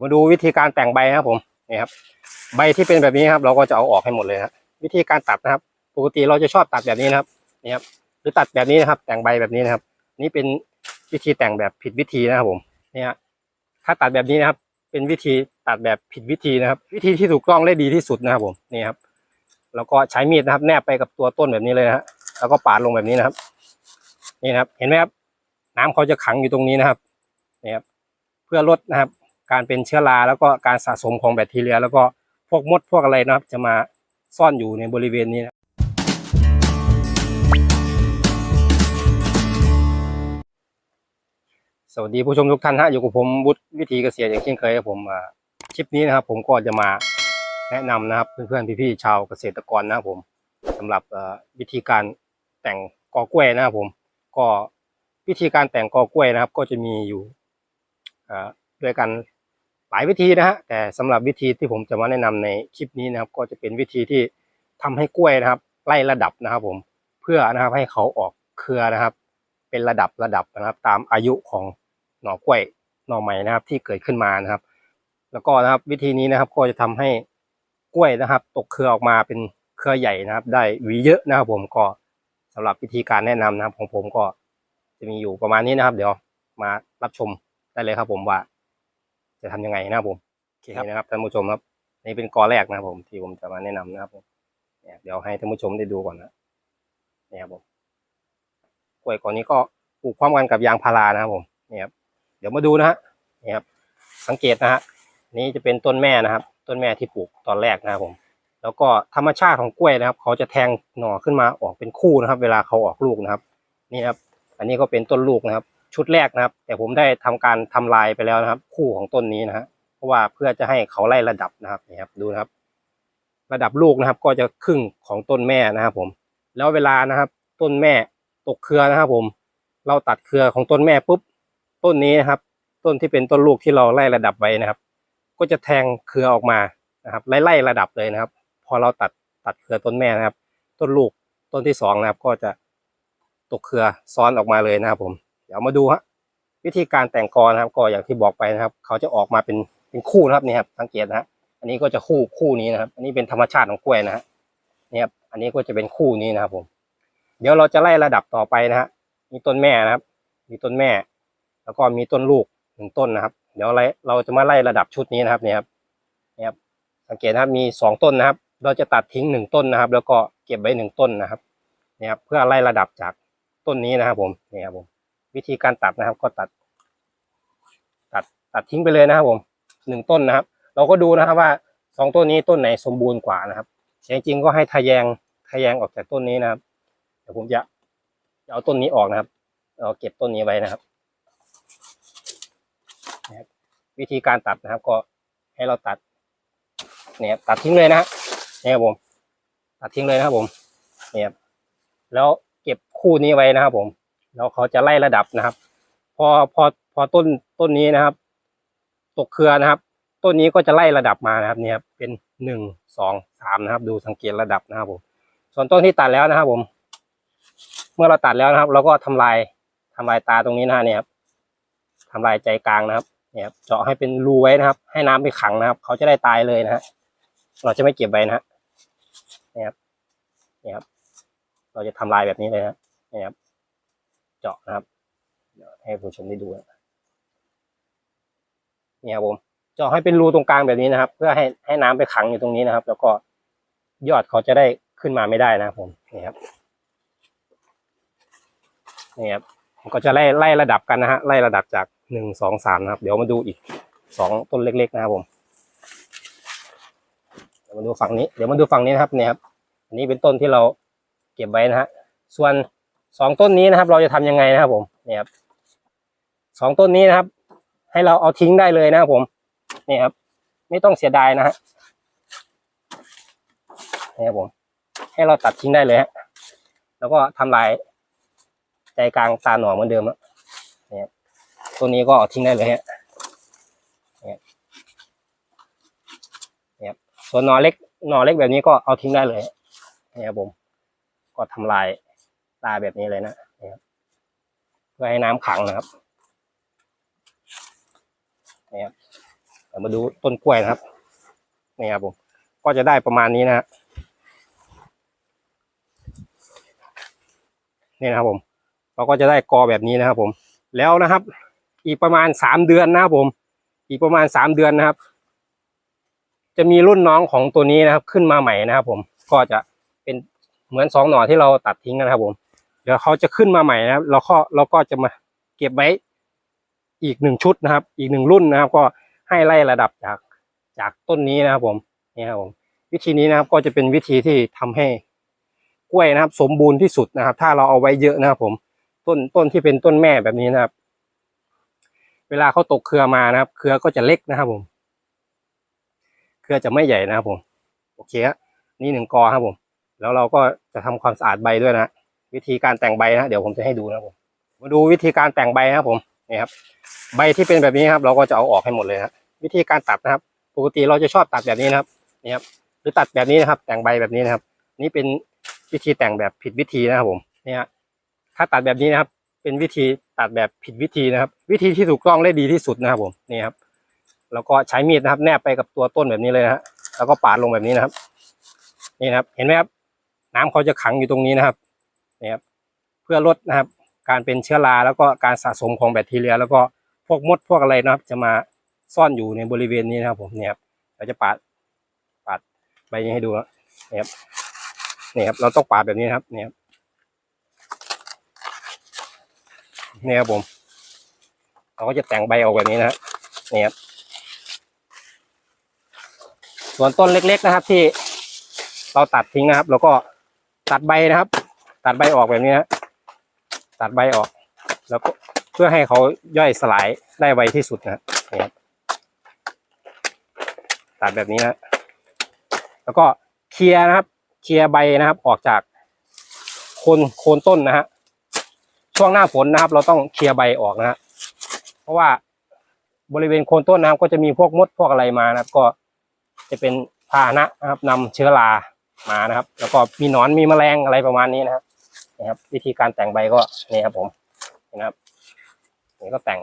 มาดูวิธีการแต่งใบนะครับผมนี่ครับ ใบที่เป็นแบบนี้ครับ เราก็จะเอาออกให้หมดเลยนะวิธีการตัดนะครับ ปกติเราจะชอบตัดแบบนี้นะครับนี่ครับหรือตัดแบบนี้นะครับ แต่งใบแบบนี้นะครับ นี่เป็นวิธีแต่งแบบผิดวิธีนะครับผมนี่ยถ้าตัดแบบนี้นะครับ เป็นวิธีตัดแบบผิดวิธีนะครับ วิธีที่ถูกต้องและดีที่สุดนะครับผมนี่ครับแล้วก็ใช้มีดนะครับ แนบไปกับตัวต้นแบบนี้เลยนะฮะแล้วก็ปาดลงแบบนี้นะครับ นี่นะครับ เห็นไหมครับน้ำเขาจะขังอยู่ตรงนี้นะครับนี่ครับ เพื่อลดนะครับ การเป็นเชื้อราแล้วก็การสะสมของแบคทีเรีย แล้วก็พวกมดพวกอะไรนะครับ จะมาซ่อนอยู่ในบริเวณนี้นะสวัสดีผู้ชมทุกท่านฮะอยู่กับผมบุตรวิธีเกษตรอย่างเช่นเคยครับผมคลิปนี้นะครับ ผมก็จะมาแนะนำนะครับเพื่อนๆพี่ๆชาวเกษตรกรนะครับผมสำหรับวิธีการแต่งกอกล้วยนะครับผมก็วิธีการแต่งกอกล้วยนะครับ ก็จะมีอยู่ด้วยกัน ลายวิธีนะฮะแต่สำหรับวิธีที่ผมจะมาแนะนำในคลิปนี้นะครับ ก็จะเป็นวิธีที่ทำให้กล้วยนะครับ ไล่ระดับนะครับ ผมเพื่อนะครับให้เขาออกเครือนะครับ เป็นระดับระดับนะครับ ตามอายุของหน่อกล้วยหน่อใหม่นะครับ ที่เกิดขึ้นมานะครับ แล้วก็นะครับวิธีนี้นะครับก็จะทำให้กล้วยนะครับ ตกเครือออกมาเป็นเครือใหญ่นะครับ ได้หวีเยอะนะครับ ผมก็สำหรับวิธีการแนะนำนะครับ ของผมก็จะมีอยู่ประมาณนี้นะครับ เดี๋ยวมารับชมได้เลยครับ ผมว่า จะทำยังไงนะครับผมโอเคครับนะครับท่านผู้ชมครับนี่เป็นกอแรกนะครับผมที่ผมจะมาแนะนำนะครับผมเนี่ยเดี๋ยวให้ท่านผู้ชมได้ดูก่อนนะเนี่ยครับผมกล้วยกอนี้ก็ปลูกพร้อมกันกับยางพารานะครับผมเนี่ยครับเดี๋ยวมาดูนะฮะเนี่ยครับสังเกตนะฮะนี่จะเป็นต้นแม่นะครับ ต้นแม่ที่ปลูกตอนแรกนะครับผม แล้วก็ธรรมชาติของกล้วยนะครับ เขาจะแทงหน่อขึ้นมาออกเป็นคู่นะครับ เวลาเขาออกลูกนะครับ นี่ครับ อันนี้ก็เป็นต้นลูกนะครับ ชุดแรกนะครับ แต่ผมได้ทำการทำลายไปแล้วนะครับ คู่ของต้นนี้นะฮะเพราะว่าเพื่อจะให้เขาไล่ระดับนะครับนี่ครับดูนะครับ ระดับลูกนะครับ ก็จะครึ่งของต้นแม่นะครับผม แล้วเวลานะครับ ต้นแม่ตกเครือนะครับ ผม เราตัดเครือของต้นแม่ปุ๊บต้นนี้นะครับ ต้นที่เป็นต้นลูกที่เราไล่ระดับไว้นะครับ ก็จะแทงเครือออกมานะครับ ไล่ไล่ระดับเลยนะครับ พอเราตัดตัดเครือต้นแม่นะครับ ต้นลูกต้นที่สองนะครับ ก็จะตกเครือซ้อนออกมาเลยนะครับผม เดี๋ยวมาดูฮะวิธีการแต่งกอนะครับก็อย่างที่บอกไปนะครับ เขาจะออกมาเป็นเป็นคู่นะครับนี่ครับสังเกตนะฮะอันนี้ก็จะคู่คู่นี้นะครับ อันนี้เป็นธรรมชาติของกล้วยนะฮะนี่ครับอันนี้ก็จะเป็นคู่นี้นะครับ ผม เดี๋ยวเราจะไล่ระดับต่อไปนะฮะมีต้นแม่นะครับ มีต้นแม่ แล้วก็มีต้นลูกหนึ่งต้นนะครับ เดี๋ยวเราเราจะมาไล่ระดับชุดนี้นะครับเนี่ยครับเนี่ยครับสังเกตนะครับมีสองต้นนะครับ เราจะตัดทิ้งหนึ่งต้นนะครับ แล้วก็เก็บไว้หนึ่งต้นนะครับเนี่ยครับเพื่อไล่ระดับจากต้นนี้นะครับ ผมนี่ครับผม วิธีการตัดนะครับ ก็ตัด ตัดตัดทิ้งไปเลยนะครับผมหนึ่งต้นนะครับ เราก็ดูนะครับว่าสองต้นนี้ต้นไหนสมบูรณ์กว่านะครับจริงๆก็ให้ทะแยงทะแยงออกจากต้นนี้นะครับเดี๋ยวผมจะจะเอาต้นนี้ออกนะครับเราเก็บต้นนี้ไว้นะครับ วิธีการตัดนะครับ ก็ให้เราตัด เนี่ยตัดทิ้งเลยนะเนี่ยครับผม ตัดทิ้งเลยนะครับผม เนี่ยแล้วเก็บคู่นี้ไว้นะครับผม แล้วเขาจะไล่ระดับนะครับ พอพอพอต้นต้นนี้นะครับ ตกเครือนะครับ ต้นนี้ก็จะไล่ระดับมานะครับเนี่ยครับเป็นหนึ่งสองสามนะครับ ดูสังเกตระดับนะครับผมส่วนต้นที่ตัดแล้วนะครับผม เมื่อเราตัดแล้วนะครับ เราก็ทำลายทำลายตาตรงนี้นะเนี่ยครับทำลายใจกลางนะครับเนี่ยเจาะให้เป็นรูไว้นะครับ ให้น้ำไปขังนะครับ เขาจะได้ตายเลยนะฮะเราจะไม่เก็บไว้นะฮะเนี่ยครับเนี่ยครับ เราจะทำลายแบบนี้เลยนะเนี่ยครับ เจาะนะครับ เดี๋ยวให้ผู้ชมได้ดูนะเนี่ยครับผมเจาะให้เป็นรูตรงกลางแบบนี้นะครับ เพื่อให้ให้น้ำไปขังอยู่ตรงนี้นะครับ แล้วก็ยอดเขาจะได้ขึ้นมาไม่ได้นะครับผมนี่ครับนี่ครับผมก็จะไล่ไล่ระดับกันนะฮะไล่ระดับจากหนึ่งสองสามนะครับ เดี๋ยวมาดูอีกสองต้นเล็ก ๆ นะครับผมเดี๋ยวมาดูฝั่งนี้เดี๋ยวมาดูฝั่งนี้นะครับเนี่ยครับ อันนี้เป็นต้นที่เราเก็บไว้นะฮะส่วน สองต้นนี้นะครับ เราจะทำยังไงนะครับ ผมเนี่ยครับสองต้นนี้นะครับ ให้เราเอาทิ้งได้เลยนะครับผมนี่ครับ ไม่ต้องเสียดายนะฮะนี่ครับผม ให้เราตัดทิ้งได้เลยฮะแล้วก็ทำลายใจกลางตาหน่อเหมือนเดิมอะนี่ครับตัวนี้ก็เอาทิ้งได้เลยฮะนี่ครับนี่ครับส่วนหนอเล็กหนอเล็กแบบนี้ก็เอาทิ้งได้เลยฮะนี่ครับผม ก็ทำลาย ตาแบบนี้เลยนะนี่ครับเพื่อให้น้ำขังนะครับนี่ครับเรามาดูต้นกล้วยนะครับนี่ครับผมก็จะได้ประมาณนี้นะฮะนี่นะครับผมเราก็จะได้กอแบบนี้นะครับผม แล้วนะครับ อีกประมาณสามเดือนนะครับผม อีกประมาณสามเดือนนะครับ จะมีรุ่นน้องของตัวนี้นะครับ ขึ้นมาใหม่นะครับ ผมก็จะเป็นเหมือนสองหน่อที่เราตัดทิ้งนะครับผม เดี๋ยวเขาจะขึ้นมาใหม่นะครับเราก็เราก็จะมาเก็บไว้อีกหนึ่งชุดนะครับ อีกหนึ่งรุ่นนะครับ ก็ให้ไล่ระดับจากจากต้นนี้นะครับผมนี่ครับผมวิธีนี้นะครับก็จะเป็นวิธีที่ทำให้กล้วยนะครับ สมบูรณ์ที่สุดนะครับ ถ้าเราเอาไว้เยอะนะครับผมต้นต้นที่เป็นต้นแม่แบบนี้นะครับ เวลาเขาตกเครือมานะครับ เครือก็จะเล็กนะครับผม เครือจะไม่ใหญ่นะครับผม โอเคฮะนี่หนึ่งกอครับผม แล้วเราก็จะทำความสะอาดใบด้วยนะ วิธีการแต่งใบนะเดี๋ยวผมจะให้ดูนะผมมาดูวิธีการแต่งใบนะครับผมนี่ครับ ใบที่เป็นแบบนี้ครับ เราก็จะเอาออกให้หมดเลยนะวิธีการตัดนะครับ ปกติเราจะชอบตัดแบบนี้นะครับนี่ครับหรือตัดแบบนี้นะครับ แต่งใบแบบนี้นะครับ นี่เป็นวิธีแต่งแบบผิดวิธีนะครับผมนี่ยถ้าตัดแบบนี้นะครับ เป็นวิธีตัดแบบผิดวิธีนะครับ วิธีที่ถูกต้องและดีที่สุดนะครับผมนี่ครับแล้วก็ใช้มีดนะครับ แนบไปกับตัวต้นแบบนี้เลยนะฮะแล้วก็ปาดลงแบบนี้นะครับ นี่นะครับ เห็นไหมครับน้ำเขาจะขังอยู่ตรงนี้นะครับ นี่ครับเพื่อลดนะครับการเป็นเชื้อราแล้วก็การสะสมของแบคทีเรีย แล้วก็พวกมดพวกอะไรนะครับ จะมาซ่อนอยู่ในบริเวณนี้นะครับ ผมเนี่ยครับเราจะปาดปาดใบนี้ให้ดูนะนี่ครับนี่ครับเราต้องปาดแบบนี้นครับเนี่ยครับนี่ครับผม เราก็จะแต่งใบออกแบบนี้นะฮะนี่ครับส่วนต้นเล็ก ๆนะครับ ที่เราตัดทิ้งนะครับ แล้วก็ตัดใบนะครับ ตัดใบออกแบบนี้นะตัดใบออก แล้วก็เพื่อให้เขาย่อยสลายได้ไวที่สุดนะนี่ครับตัดแบบนี้นะแล้วก็เคลียร์นะครับ เคลียร์ใบนะครับ ออกจากโคนโคนต้นนะฮะช่วงหน้าฝนนะครับ เราต้องเคลียร์ใบออกนะฮะเพราะว่าบริเวณโคนต้นนะครับ ก็จะมีพวกมดพวกอะไรมานะครับ ก็จะเป็นพาหนะนะครับนำเชื้อรามานะครับ แล้วก็มีหนอนมีแมลงอะไรประมาณนี้นะครับ นะครับ วิธีการแต่งใบก็นี่ครับผมนะครับนี่ก็แต่ง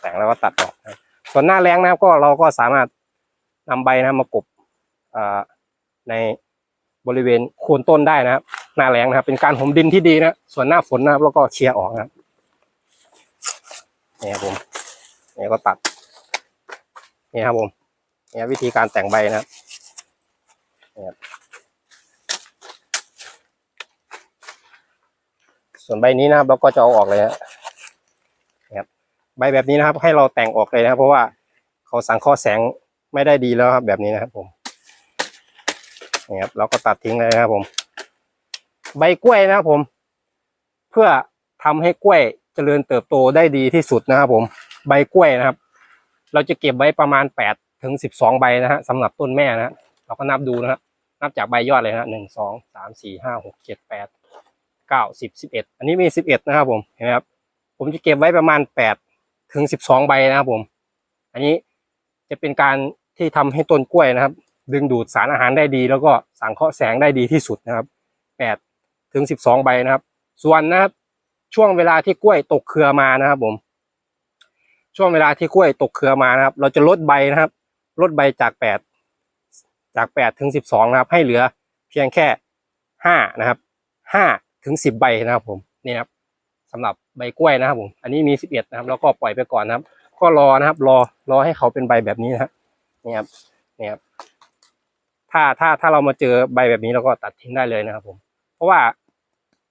แต่งแล้วก็ตัดออกนะส่วนหน้าแรงนะครับก็เราก็สามารถนำใบนะมากบในบริเวณโคนต้นได้นะครับ หน้าแรงนะครับ เป็นการห่มดินที่ดีนะส่วนหน้าฝนนะครับแล้วก็เคลียร์ออกนะครับนี่ครับผมนี่ก็ตัดนี่ครับผมนี่วิธีการแต่งใบนะครับนี่ครับ ส่วนใบนี้นะครับเราก็จะเอาออกเลยนะครับใบแบบนี้นะครับ ให้เราแต่งออกเลยนะครับ เพราะว่าเขาสังเคราะห์แสงไม่ได้ดีแล้วครับ แบบนี้นะครับ ผมนี่ครับเราก็ตัดทิ้งเลยนะครับ ผม ใบกล้วยนะครับผม เพื่อทำให้กล้วยเจริญเติบโตได้ดีที่สุดนะครับ ผม ใบกล้วยนะครับ เราจะเก็บไว้ประมาณแปดถึงสิบสองใบนะฮะสำหรับต้นแม่นะฮะเราก็นับดูนะครับนับจากใบยอดเลยนะหนึ่งสองสามสี่ห้าหกเจ็ดแปด เก้าสิบสิบเอ็ดอันนี้มีสิบเอ็ดนะครับผมเห็นไหมครับผมจะเก็บไว้ประมาณแปดถึงสิบสองใบนะครับผม อันนี้จะเป็นการที่ทำให้ต้นกล้วยนะครับ ดึงดูดสารอาหารได้ดี แล้วก็สังเคราะห์แสงได้ดีที่สุดนะครับแปดถึงสิบสองใบนะครับ ส่วนนะครับช่วงเวลาที่กล้วยตกเครือมานะครับผม ช่วงเวลาที่กล้วยตกเครือมานะครับ เราจะลดใบนะครับ ลดใบจากแปดจากแปดถึงสิบสองนะครับ ให้เหลือเพียงแค่ห้านะครับห้า ถึงสิบใบนะครับผมนี่ครับสำหรับใบกล้วยนะครับผมอันนี้มีสิบเอ็ดนะครับแล้วก็ปล่อยไปก่อนนะครับ ก็รอนะครับ รอรอให้เขาเป็นใบแบบนี้นะครับนี่ครับนี่ครับถ้าถ้าถ้าเรามาเจอใบแบบนี้เราก็ตัดทิ้งได้เลยนะครับ ผม เพราะว่า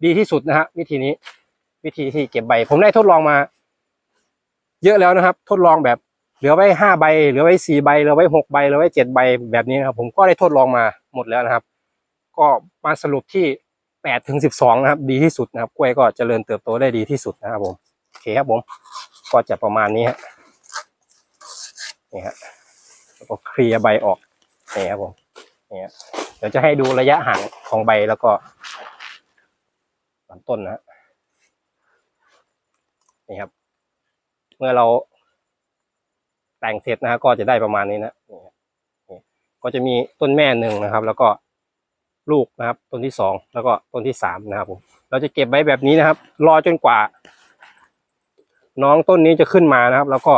ดีที่สุดนะฮะวิธีนี้ วิธีที่เก็บใบ ผมได้ทดลองมา เยอะแล้วนะครับ ทดลองแบบเหลือไว้ห้าใบเหลือไว้สี่ใบเหลือไว้หกใบเหลือไว้เจ็ดใบแบบนี้นะครับ ผมก็ได้ทดลองมาหมดแล้วนะครับ ก็มาสรุปที่ แปดถึงสิบสองนะครับ ดีที่สุดนะครับ กล้วยก็เจริญเติบโตได้ดีที่สุดนะครับผมโอเคครับผมก็จะประมาณนี้ฮะนี่ฮะแล้วก็เคลียร์ใบออกนี่ครับผมนี่ฮะเดี๋ยวจะให้ดูระยะห่างของใบแล้วก็ลำต้นนะนี่ครับ เมื่อเราแต่งเสร็จนะฮะก็จะได้ประมาณนี้นะนี่ครับนี่ก็จะมีต้นแม่หนึ่งนะครับ แล้วก็ ลูกนะครับ ต้นที่สองแล้วก็ต้นที่สามนะครับผมเราจะเก็บไว้แบบนี้นะครับ รอจนกว่า น้องต้นนี้จะขึ้นมานะครับ แล้วก็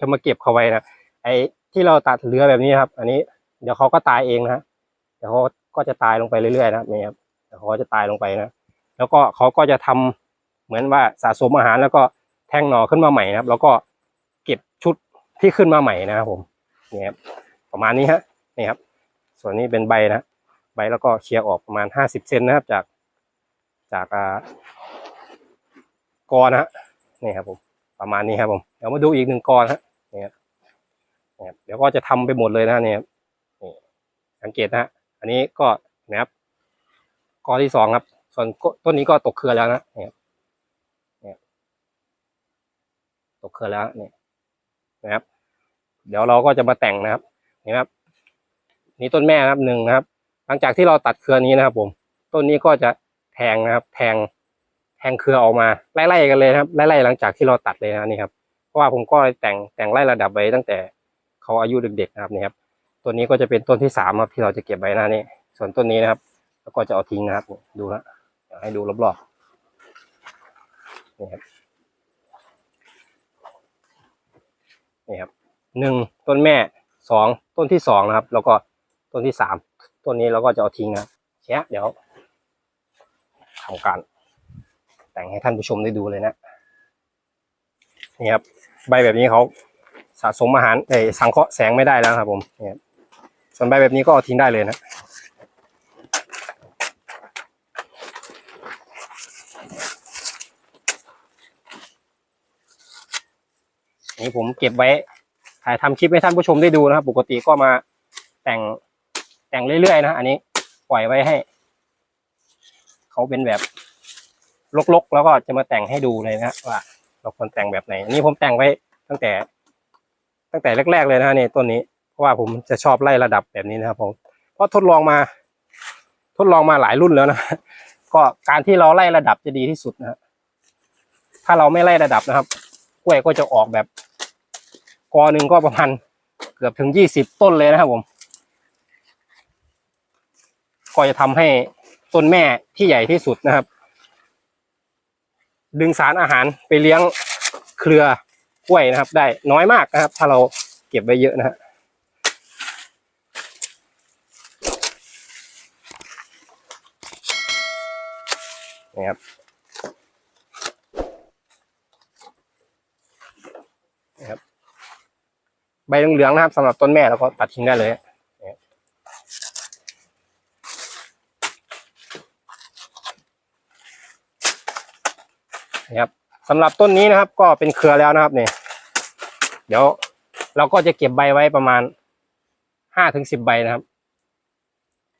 จะมาเก็บเขาไว้นะไอที่เราตัดเหลือแบบนี้ครับ อันนี้เดี๋ยวเขาก็ตายเองนะเดี๋ยวเขาก็จะตายลงไปเรื่อยๆนะครับนี่ครับเดี๋ยวเขาจะตายลงไปนะแล้วก็เขาก็จะทำเหมือนว่าสะสมอาหารแล้วก็แทงหน่อขึ้นมาใหม่นะครับ แล้วก็เก็บชุดที่ขึ้นมาใหม่นะครับผมนี่ครับประมาณนี้ฮะนี่ครับ ส่วนนี้เป็นใบนะ ใบแล้วก็เคลียร์ออกประมาณห้าสิบเซนนะครับ จากจากกอนะฮะนี่ครับผมประมาณนี้ครับผมเดี๋ยวมาดูอีกหนึ่งกอนะฮะนี่ครับเดี๋ยวก็จะทำไปหมดเลยนะเนี่ยนี่สังเกตนะฮะอันนี้ก็นะครับกอที่สองครับ ส่วนต้นนี้ก็ตกเครือแล้วนะเนี่ยเนี่ยตกเครือแล้วเนี่ยนะครับ เดี๋ยวเราก็จะมาแต่งนะครับนี่ครับ นี่ต้นแม่นะครับหนึ่งนะครับ หลังจากที่เราตัดเครือนี้นะครับ ผม ต้นนี้ก็จะแทงนะครับ แทง แทงเครือออกมาไล่ๆกันเลยนะครับไล่ๆหลังจากที่เราตัดเลยนะนี่ครับ เพราะว่าผมก็แต่งแต่งไล่ระดับไว้ตั้งแต่เขาอายุเด็กๆนะครับนี่ครับต้นนี้ก็จะเป็นต้นที่สามครับที่เราจะเก็บไว้นะนี่ส่วนต้นนี้นะครับ แล้วก็จะเอาทิ้งนะครับ ดูนะเดี๋ยวให้ดูรอบๆนี่ครับนี่ครับหนึ่งต้นแม่สองต้นที่สองนะครับ แล้วก็ต้นที่สาม ต้นนี้เราก็จะเอาทิ้งนะครับแค่เดี๋ยวทำการ แต่งให้ท่านผู้ชมได้ดูเลยนะนี่ครับใบแบบนี้เขาสะสมอาหารเอ้ยสังเคราะห์แสงไม่ได้แล้วครับผมนี่ครับส่วนใบแบบนี้ก็เอาทิ้งได้เลยนะนี่ผมเก็บไว้ถ่ายทำคลิปให้ท่านผู้ชมได้ดูนะครับ ปกติก็มาแต่ง แต่งเรื่อยๆนะอันนี้ปล่อยไว้ให้ เขาเป็นแบบลกๆ แล้วก็จะมาแต่งให้ดูเลยนะว่า เราควรแต่งแบบไหน อันนี้ผมแต่งไว้ตั้งแต่ ตั้งแต่แรก ๆ เลยนะนี่ต้นนี้เพราะว่าผมจะชอบไล่ระดับแบบนี้นะครับผมเพราะทดลองมา ทดลองมาหลายรุ่นแล้วนะก็การที่เราไล่ระดับจะดีที่สุดนะฮะถ้าเราไม่ไล่ระดับนะครับกล้วยก็จะออกแบบกอหนึ่งก็ประมาณเกือบถึงยี่สิบต้นเลยนะครับผม ก็จะทำให้ต้นแม่ที่ใหญ่ที่สุดนะครับ ดึงสารอาหารไปเลี้ยงเครือกล้วยนะครับ ได้น้อยมากนะครับ ถ้าเราเก็บไว้เยอะนะฮะนี่ครับ ใบเหลืองๆนะครับสำหรับต้นแม่แล้วก็ตัดทิ้งได้เลย นะครับนะครับสำหรับต้นนี้นะครับ ก็เป็นเครือแล้วนะครับเนี่ยเดี๋ยวเราก็จะเก็บใบไว้ประมาณห้าถึงสิบใบนะครับ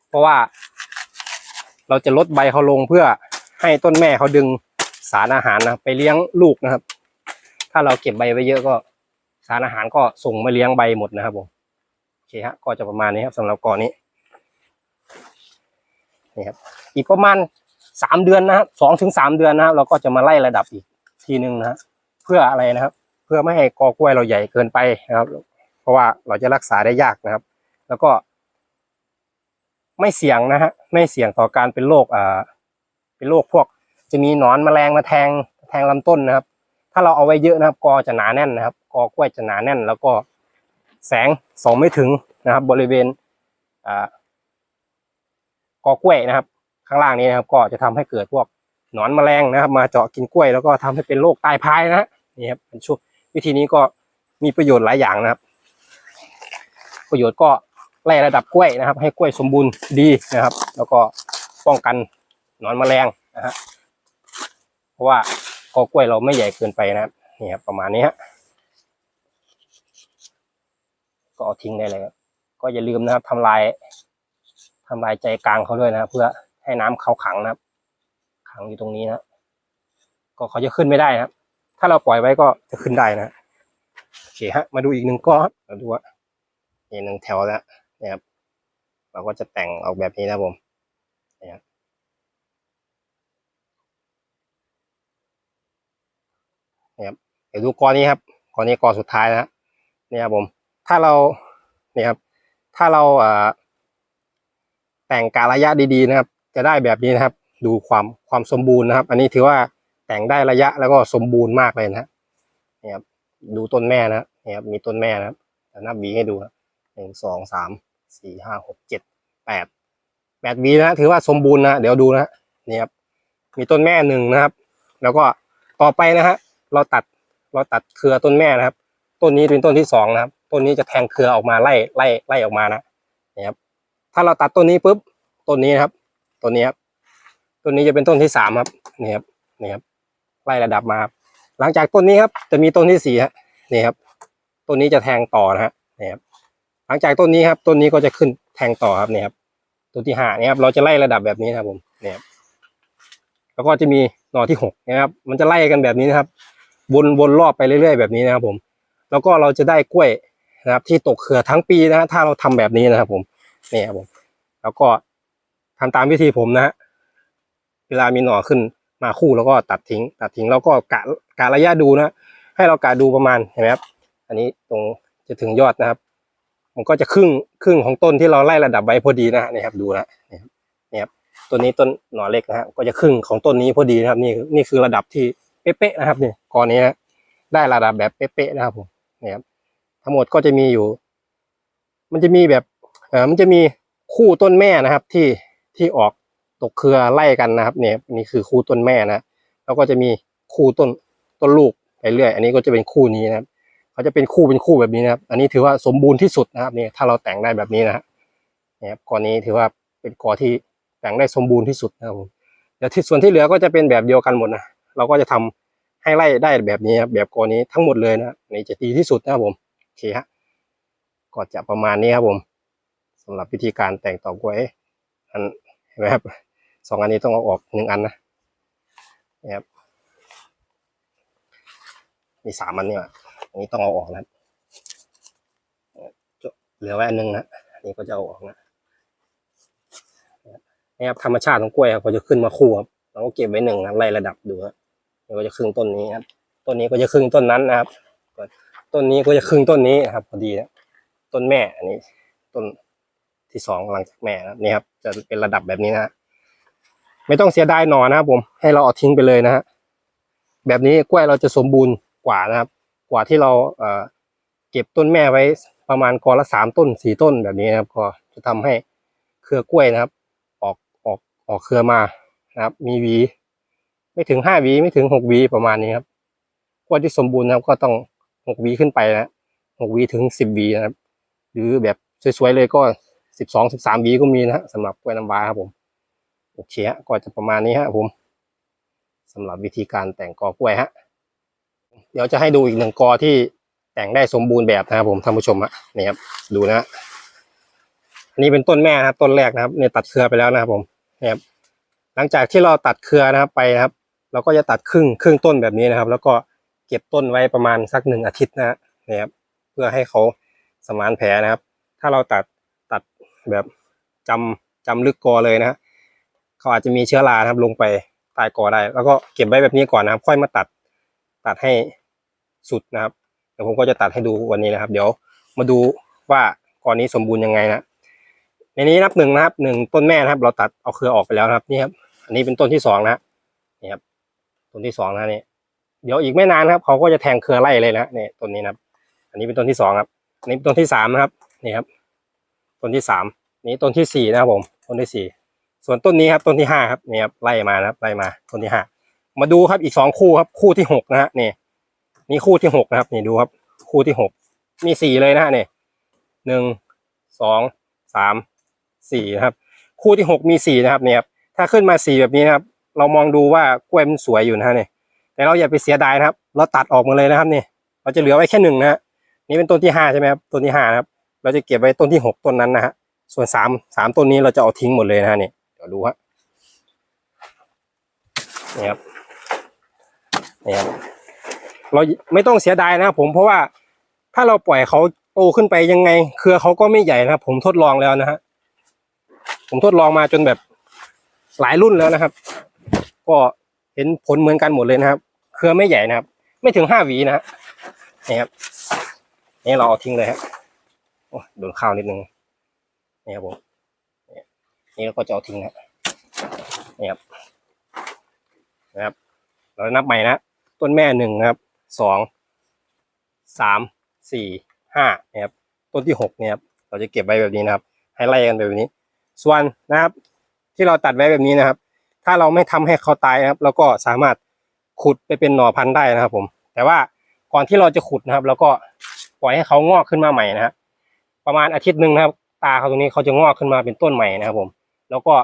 เพราะว่า เราจะลดใบเขาลงเพื่อให้ต้นแม่เขาดึงสารอาหารนะไปเลี้ยงลูกนะครับ ถ้าเราเก็บใบไว้เยอะก็สารอาหารก็ส่งมาเลี้ยงใบหมดนะครับผมโอเคฮะก็จะประมาณนี้ครับสำหรับกอนนี้นี่ครับอีกประมาณ สามเดือนนะครับสองถึงสามเดือนนะครับเราก็จะมาไล่ระดับอีกทีหนึ่งนะเพื่ออะไรนะครับ เพื่อไม่ให้กอกล้วยเราใหญ่เกินไปนะครับ เพราะว่าเราจะรักษาได้ยากนะครับ แล้วก็ ไม่เสี่ยงนะฮะไม่เสี่ยงต่อการเป็นโรคอ่าเป็นโรคพวก จะมีหนอนแมลงมาแทงแทงลำต้นนะครับ ถ้าเราเอาไว้เยอะนะครับ กอจะหนาแน่นนะครับ กอกล้วยจะหนาแน่น แล้วก็แสงส่องไม่ถึงนะครับ บริเวณอ่ากอกล้วยนะครับ ข้างล่างนี้นะครับ ก็จะทำให้เกิดพวกหนอนแมลงนะครับ มาเจาะกินกล้วยแล้วก็ทำให้เป็นโรคตายพายนะฮะนี่ครับเป็นช่วงวิธีนี้ก็มีประโยชน์หลายอย่างนะครับ ประโยชน์ก็ไล่ระดับกล้วยนะครับ ให้กล้วยสมบูรณ์ดีนะครับ แล้วก็ป้องกันหนอนแมลงนะฮะเพราะว่ากอกล้วยเราไม่ใหญ่เกินไปนะครับนี่ครับประมาณนี้ฮะก็เอาทิ้งได้เลยครับก็อย่าลืมนะครับทำลายทำลายใจกลางเขาด้วยนะเพื่อ ให้น้ำเขาขังนะครับ ขังอยู่ตรงนี้นะก็เขาจะขึ้นไม่ได้นะครับ ถ้าเราปล่อยไว้ก็จะขึ้นได้นะโอเคฮะ มาดูอีกหนึ่งก้อนครับมาดูว่านี่หนึ่งแถวแล้วนะครับเราก็จะแต่งออกแบบนี้นะผมนะครับผมเดี๋ยวดูกอนี้ครับกอนี้กอสุดท้ายนะฮะนี่ครับผม ถ้าเราเนี่ยครับ ถ้าเราเออแต่งการระยะดีๆนะครับ จะได้แบบนี้นะครับ ดูความความสมบูรณ์นะครับ อันนี้ถือว่าแต่งได้ระยะแล้วก็สมบูรณ์มากเลยนะเนี่ยครับดูต้นแม่นะเนี่ยครับมีต้นแม่นะครับเดี๋ยวนับวีให้ดูนะหนึ่งสองสามสี่ห้าหกเจ็ดแปดแปดวีนะถือว่าสมบูรณ์นะเดี๋ยวดูนะนี่ครับมีต้นแม่หนึ่งนะครับ แล้วก็ต่อไปนะฮะเราตัดเราตัดเครือต้นแม่นะครับ ต้นนี้เป็นต้นที่สองนะครับ ต้นนี้จะแทงเครือออกมาไล่ไล่ไล่ออกมานะนี่ครับถ้าเราตัดต้นนี้ปุ๊บต้นนี้นะครับ ต้นนี้ครับต้นนี้จะเป็นต้นที่สามครับนี่ครับนี่ครับไล่ระดับมาหลังจากต้นนี้ครับ จะมีต้นที่สี่ฮะนี่ครับต้นนี้จะแทงต่อนะฮะนี่ครับหลังจากต้นนี้ครับต้นนี้ก็จะขึ้นแทงต่อครับนี่ครับต้นที่ห้านี่ครับเราจะไล่ระดับแบบนี้นะครับผมนี่ครับแล้วก็จะมีหน่อที่หกนะครับ มันจะไล่กันแบบนี้นะครับ วนวนรอบไปเรื่อย ๆ แบบนี้นะครับผม แล้วก็เราจะได้กล้วยนะครับ ที่ตกเครือทั้งปีนะฮะถ้าเราทำแบบนี้นะครับผมนี่ครับผม แล้วก็ ทำตามวิธีผมนะฮะเวลามีหน่อขึ้นมาคู่แล้วก็ตัดทิ้ง ตัดทิ้งแล้วก็กะกะระยะดูนะให้เรากะดูประมาณเห็นไหมครับ อันนี้ตรงจะถึงยอดนะครับ มันก็จะครึ่งครึ่งของต้นที่เราไล่ระดับไว้พอดีนะฮะนี่ครับดูนะนี่ครับนี่ครับต้นนี้ต้นหน่อเล็กนะฮะก็จะครึ่งของต้นนี้พอดีนะครับ นี่นี่คือระดับที่เป๊ะๆนะครับนี่กอนี้นะได้ระดับแบบเป๊ะๆนะครับผมนี่ครับทั้งหมดก็จะมีอยู่ มันจะมีแบบเออมันจะมีคู่ต้นแม่นะครับที่ ที่ออกตกเครือไล่กันนะครับเนี่ยนี่คือคู่ต้นแม่นะแล้วก็จะมีคู่ต้นต้นลูกไปเรื่อย อันนี้ก็จะเป็นคู่นี้นะครับเขาจะเป็นคู่เป็นคู่แบบนี้นะครับ อันนี้ถือว่าสมบูรณ์ที่สุดนะครับเนี่ยถ้าเราแต่งได้แบบนี้นะฮะเนี่ยครับกอนี้ถือว่าเป็นกอที่แต่งได้สมบูรณ์ที่สุดนะครับผมเดี๋ยวที่ส่วนที่เหลือก็จะเป็นแบบเดียวกันหมดนะเราก็จะทำให้ไล่ได้แบบนี้ครับแบบกอนี้ทั้งหมดเลยนะนี่จะดีที่สุดนะครับผมโอเคฮะก็จะประมาณนี้ครับผมสำหรับวิธีการแต่งต่อกล้วย อันเห็นไหมครับสองอันนี้ต้องเอาออกหนึ่งอันนะนี่ยครับมีสามอันนี่ยอันนี้ต้องเอาออกนะครับเหลือไว้อันหนึงนะอันนี้ก็จะเอาออกนะนี่ครับธรรมชาติของกล้วยครับก็จะขึ้นมาคู่ครับเราก็เก็บไว้หนึ่งนะไล่ระดับดูครับนี่ก็จะครึ่งต้นนี้ครับต้นนี้ก็จะครึ่งต้นนั้นนะครับต้นนี้ก็จะครึ่งต้นนี้ครับพอดีนะต้นแม่อันนี้ต้น ที่สองหลังจากแม่นะนี่ครับ จะเป็นระดับแบบนี้นะไม่ต้องเสียดายหนอนนะครับผมให้เราเอาทิ้งไปเลยนะฮะแบบนี้กล้วยเราจะสมบูรณ์กว่านะครับ กว่าที่เราเอ่อเก็บต้นแม่ไว้ประมาณกอละสามต้นสี่ต้นแบบนี้นะครับ ก็จะทำให้เครือกล้วยนะครับ ออกออกออกเครือมานะครับ มีวีไม่ถึงห้าวีไม่ถึงหกวีประมาณนี้ครับกล้วยที่สมบูรณ์นะครับ ก็ต้องหกวีขึ้นไปนะหกวีถึงสิบวีนะครับ หรือแบบสวยๆเลยก็ สิบสองสิบสามวีก็มีนะฮะสำหรับกล้วยน้ำว้าครับผมโอเคฮะก็จะประมาณนี้ฮะผมสำหรับวิธีการแต่งกอกล้วยฮะเดี๋ยวจะให้ดูอีกหนึ่งกอที่แต่งได้สมบูรณ์แบบนะครับผมท่านผู้ชมฮะนี่ครับดูนะฮะอันนี้เป็นต้นแม่นะครับ ต้นแรกนะครับเนี่ยตัดเครือไปแล้วนะครับผมนี่ครับหลังจากที่เราตัดเครือนะครับไปนะครับ เราก็จะตัดครึ่งครึ่งต้นแบบนี้นะครับ แล้วก็เก็บต้นไว้ประมาณสักหนึ่งอาทิตย์นะฮะนี่ครับเพื่อให้เขาสมานแผลนะครับ ถ้าเราตัด แบบจำจำลึกกอเลยนะฮะเขาอาจจะมีเชื้อรานะครับลงไปใต้กอได้ แล้วก็เก็บไว้แบบนี้ก่อนนะครับ ค่อยมาตัดตัดให้สุดนะครับเดี๋ยวผมก็จะตัดให้ดูวันนี้นะครับ เดี๋ยวมาดูว่ากรณีสมบูรณ์ยังไงนะในนี้นับหนึ่งนะครับหนึ่งต้นแม่นะครับ เราตัดเอาเครือออกไปแล้วนะครับนี่ครับอันนี้เป็นต้นที่สองนะนี่ครับต้นที่สองนะนี่เดี๋ยวอีกไม่นานครับเขาก็จะแทงเครือไล่เลยนะนี่ต้นนี้นะครับ อันนี้เป็นต้นที่สองครับอันนี้เป็นต้นที่สามนะครับนี่ครับ ต้นที่สามนี่ต้นที่สี่นะครับผม ต้นที่สี่ส่วนต้นนี้ครับต้นที่ห้าครับนี่ครับไล่มานะครับไล่มาต้นที่ห้ามาดูครับอีกสองคู่ครับคู่ที่หกนะฮะนี่นี่คู่ที่หกนะครับนี่ดูครับ คู่ที่หกมีสี่เลยนะฮะนี่หนึ่งสองสามสี่นะครับ คู่ที่หกมีสี่นะครับเนี่ยครับถ้าขึ้นมาสี่แบบนี้นะครับ เรามองดูว่ากล้วยมันสวยอยู่นะฮะนี่แต่เราอย่าไปเสียดายนะครับ เราตัดออกมาเลยนะครับนี่เราจะเหลือไว้แค่หนึ่งนะฮะนี่เป็นต้นที่ห้าใช่ไหมครับต้นที่ห้านะครับ เราจะเก็บไว้ต้นที่หกต้นนั้นนะฮะส่วนสามสามต้นนี้เราจะเอาทิ้งหมดเลยนะฮะนี่เดี๋ยวดูฮะนี่ครับนี่ครับเราไม่ต้องเสียดายนะครับผมเพราะว่าถ้าเราปล่อยเขาโตขึ้นไปยังไง เครือเขาก็ไม่ใหญ่นะครับ ผมทดลองแล้วนะฮะผมทดลองมาจนแบบหลายรุ่นแล้วนะครับ ก็เห็นผลเหมือนกันหมดเลยนะครับ เครือไม่ใหญ่นะครับ ไม่ถึงห้าหวีนะฮะนี่ครับนี่เราเอาทิ้งเลยฮะโอ้ย โดนข้าวนิดนึงนี่ครับผมนี่เราก็จะเอาทิ้งนะนี่ครับนะครับ เรานับใหม่นะต้นแม่หนึ่งนะครับสองสามสี่ห้านะครับต้นที่หกเนี่ยครับเราจะเก็บไว้แบบนี้นะครับ ให้ไล่กันแบบนี้ ส่วนนะครับ ที่เราตัดไว้แบบนี้นะครับ ถ้าเราไม่ทำให้เขาตายนะครับเราก็สามารถขุดไปเป็นหน่อพันธุ์ได้นะครับผม แต่ว่าก่อนที่เราจะขุดนะครับเราก็ปล่อยให้เขางอกขึ้นมาใหม่นะครับ ประมาณอาทิตย์หนึ่งนะครับ ตาเขาตรงนี้เขาจะงอกขึ้นมาเป็นต้นใหม่นะครับ ผม แล้วก็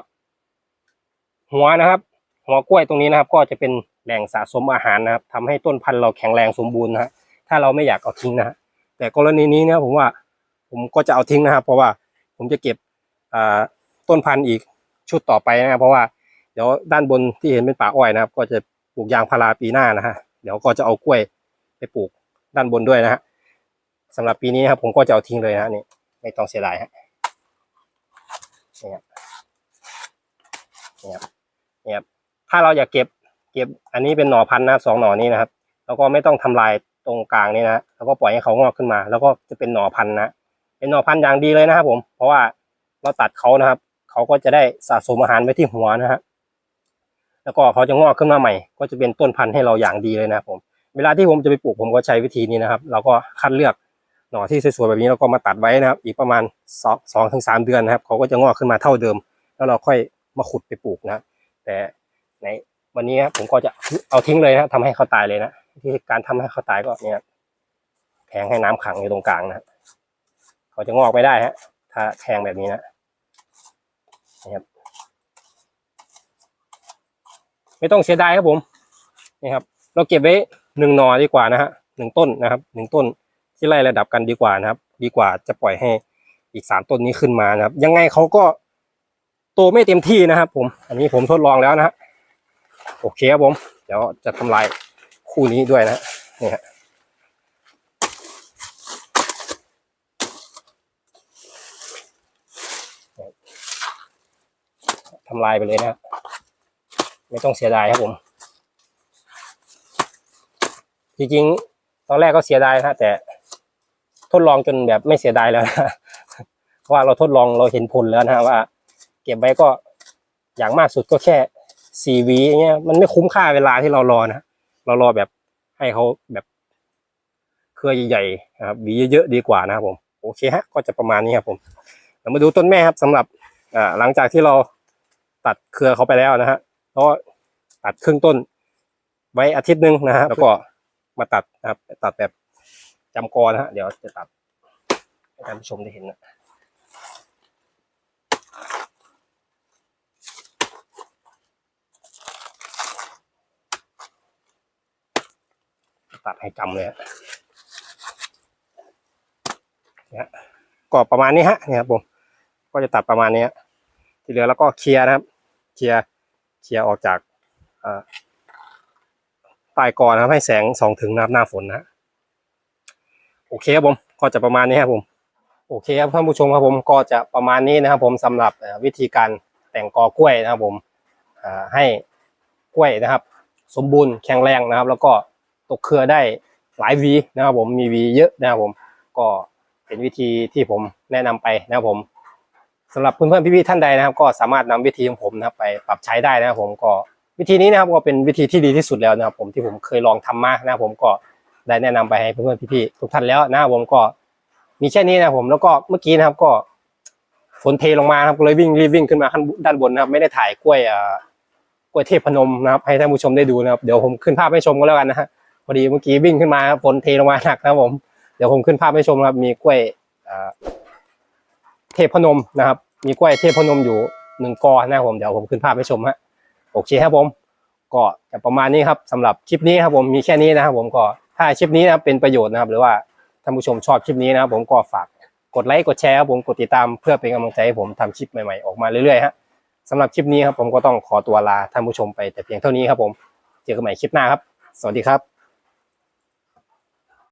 หัวนะครับ หัวกล้วยตรงนี้นะครับ ก็จะเป็นแหล่งสะสมอาหารนะครับทำให้ต้นพันธุ์เราแข็งแรงสมบูรณ์นะฮะถ้าเราไม่อยากเอาทิ้งนะฮะแต่กรณีนี้เนี่ยผมว่าผมก็จะเอาทิ้งนะครับ เพราะว่าผมจะเก็บต้นพันธุ์อีกชุดต่อไปนะครับเพราะว่าเดี๋ยวด้านบนที่เห็นเป็นป่าอ้อยนะครับ ก็จะปลูกยางพาราปีหน้านะฮะเดี๋ยวก็จะเอากล้วยไปปลูกด้านบนด้วยนะฮะ สำหรับปีนี้ครับผมก็จะเอาทิ้งเลยนะฮะนี่ไม่ต้องเสียดายฮะนี่ครับนี่ครับนี่ครับถ้าเราอยากเก็บเก็บอันนี้เป็นหน่อพันธุ์นะสองหน่อนี้นะครับ แล้วก็ไม่ต้องทำลายตรงกลางนี่นะแล้วก็ปล่อยให้เขางอกขึ้นมา แล้วก็จะเป็นหน่อพันธุ์นะเป็นหน่อพันธุ์อย่างดีเลยนะครับ ผม เพราะว่าเราตัดเขานะครับเขาก็จะได้สะสมอาหารไว้ที่หัวนะฮะแล้วก็เขาจะงอกขึ้นมาใหม่ ก็จะเป็นต้นพันธุ์ให้เราอย่างดีเลยนะครับผม เวลาที่ผมจะไปปลูกผมก็ใช้วิธีนี้นะครับ เราก็คัดเลือก หน่อที่สวยๆแบบนี้แล้วก็มาตัดไว้นะครับ อีกประมาณสองสองถึงสามเดือนนะครับเขาก็จะงอกขึ้นมาเท่าเดิม แล้วเราค่อยมาขุดไปปลูกนะแต่ในวันนี้ครับผมก็จะเอาทิ้งเลยนะทำให้เขาตายเลยนะที่การทำให้เขาตายก็เนี่ยแทงให้น้ำขังอยู่ตรงกลางนะเขาจะงอกไม่ได้ฮะ ถ้าแทงแบบนี้นะนะครับไม่ต้องเสียดายครับผมนี่ครับ เราเก็บไว้หนึ่งหนอดีกว่านะฮะหนึ่งต้นนะครับหนึ่งต้น ที่ไล่ระดับกันดีกว่านะครับ ดีกว่าจะปล่อยให้อีกสามต้นนี้ขึ้นมานะครับ ยังไงเขาก็โตไม่เต็มที่นะครับผม อันนี้ผมทดลองแล้วนะฮะโอเคครับผม เดี๋ยวจะทำลายคู่นี้ด้วยนะนี่ฮะทำลายไปเลยนะครับไม่ต้องเสียดายครับผม จริงๆ ตอนแรกก็เสียดายนะแต่ ทดลองจนแบบไม่เสียดายแล้วนะเพราะว่าเราทดลองเราเห็นผลแล้วนะว่า เก็บไว้ก็อย่างมากสุดก็แค่สี่วีเงี้ยมันไม่คุ้มค่าเวลาที่เรารอนะเรารอแบบให้เขาแบบเครือใหญ่ๆนะครับวีเยอะๆดีกว่านะครับผมโอเคฮะก็จะประมาณนี้ครับผมเรามาดูต้นแม่ครับสำหรับอ่าหลังจากที่เราตัดเครือเขาไปแล้วนะฮะก็ตัดครึ่งต้นไว้อาทิตย์หนึ่งนะฮะแล้วก็มาตัดนะครับตัดแบบ จำกอนะฮะ เดี๋ยวจะตัดให้ท่านผู้ชมได้เห็นนะตัดให้จำเลยฮะเนี่ยก็ประมาณนี้ฮะเนี่ยครับผม ก็จะตัดประมาณนี้ที่เหลือแล้วก็เคลียร์นะครับ เคลียร์เคลียร์ออกจากเอ่อปลายกอนะครับให้แสงส่องถึงนะครับหน้าฝนนะฮะ โอเคครับผมก็จะประมาณนี้ครับผมโอเคครับท่านผู้ชมครับผมก็จะประมาณนี้นะครับ ผมสำหรับวิธีการแต่งกอกล้วยนะครับ ผมให้กล้วยนะครับ สมบูรณ์แข็งแรงนะครับ แล้วก็ตกเครือได้หลายวีนะครับ ผมมีวีเยอะนะครับผมก็เป็นวิธีที่ผมแนะนำไปนะครับผมสำหรับเพื่อนๆพี่ๆท่านใดนะครับ ก็สามารถนำวิธีของผมนะครับ ไปปรับใช้ได้นะครับ ผมก็วิธีนี้นะครับก็เป็นวิธีที่ดีที่สุดแล้วนะครับ ผมที่ผมเคยลองทำมานะครับ ผมก็ ได้แนะนำไปให้เพื่อนๆพี่ๆทุกท่านแล้วนะครับผมก็มีแค่นี้นะผมแล้วก็เมื่อกี้นะครับก็ฝนเทลงมาครับก็เลยวิ่งรีบวิ่งขึ้นมาข้างด้านบนนะครับ ไม่ได้ถ่ายกล้วยอ่ากล้วยเทพพนมนะครับ ให้ท่านผู้ชมได้ดูนะครับเดี๋ยวผมขึ้นภาพให้ชมก็แล้วกันนะฮะพอดีเมื่อกี้วิ่งขึ้นมาครับฝนเทลงมาหนักนะครับผมเดี๋ยวผมขึ้นภาพให้ชมครับ มีกล้วยอ่าเทพนมนะครับ มีกล้วยเทพนมอยู่หนึ่งกอนะครับผมเดี๋ยวผมขึ้นภาพให้ชมฮะโอเคครับผมก็จะประมาณนี้ครับสำหรับคลิปนี้ครับผมมีแค่นี้นะครับผมก็ ถ้าคลิปนี้นะครับเป็นประโยชน์นะครับ หรือว่าท่านผู้ชมชอบคลิปนี้นะครับ ผมก็ฝากกดไลค์กดแชร์ครับผมกดติดตามเพื่อเป็นกำลังใจให้ผมทำคลิปใหม่ๆออกมาเรื่อยๆฮะสำหรับคลิปนี้ครับผมก็ต้องขอตัวลาท่านผู้ชมไปแต่เพียงเท่านี้ครับผมเจอกันใหม่คลิปหน้าครับ สวัสดีครับ